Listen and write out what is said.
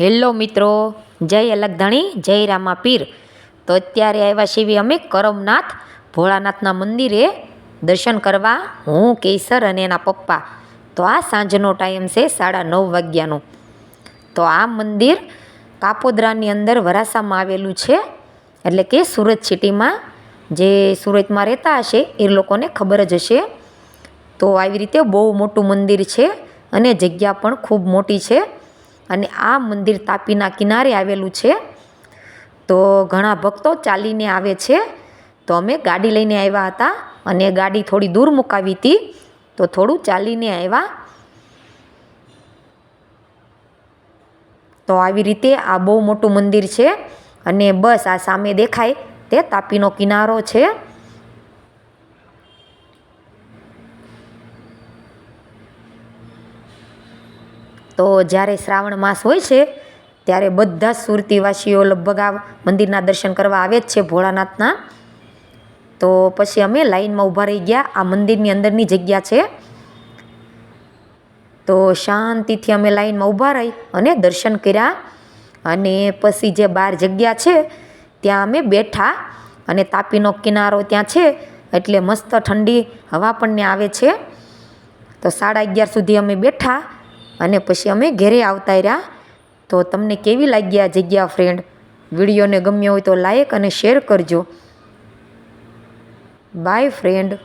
Hello મિત્રો, જય અલગધણી, જય રામા પીર તો અત્યારે આવ્યા છીએ અમે કરમનાથ, ભોળાનાથના મંદિરે દર્શન કરવા. હું, કેસર અને એના પપ્પા. તો આ સાંજનો ટાઈમ છે સાડા નવ વાગ્યાનો. તો આ મંદિર કાપોદ્રાની અંદર વરાસામાં આવેલું છે. એટલે કે સુરત સિટીમાં જે સુરતમાં રહેતા હશે એ લોકોને ખબર જ હશે. તો આવી રીતે બહુ મોટું મંદિર છે અને જગ્યા પણ ખૂબ મોટી છે. અને આ મંદિર તાપીના કિનારે આવેલું છે. તો ઘણા ભક્તો ચાલીને આવે છે. તો અમે ગાડી લઈને આવ્યા હતા અને ગાડી થોડી દૂર મુકાવી હતી. તો થોડું ચાલીને આવ્યા. તો આવી રીતે આ બહુ મોટું મંદિર છે અને બસ આ સામે દેખાય તે તાપીનો કિનારો છે. તો જ્યારે શ્રાવણ માસ હોય છે, ત્યારે બધા સુરતીવાસીઓ લગભગ આ મંદિરના દર્શન કરવા આવે જ છે ભોળાનાથના. તો પછી અમે લાઈનમાં ઊભા રહી ગયા, આ મંદિરની અંદરની જગ્યા છે. તો શાંતિથી અમે લાઈનમાં ઊભા રહી અને દર્શન કર્યા. અને પછી જે બહાર જગ્યા છે, ત્યાં અમે બેઠા અને તાપીનો કિનારો ત્યાં છે, એટલે મસ્ત ઠંડી હવા પણ ને આવે છે. તો સાડા અગિયાર સુધી અમે બેઠા અને પછી અમે ઘરે આવતા રહ્યા. તો તમને કેવી લાગી આ જગ્યા ફ્રેન્ડ વિડીયોને ગમ્યો હોય તો લાઈક અને શેર કરજો. By friend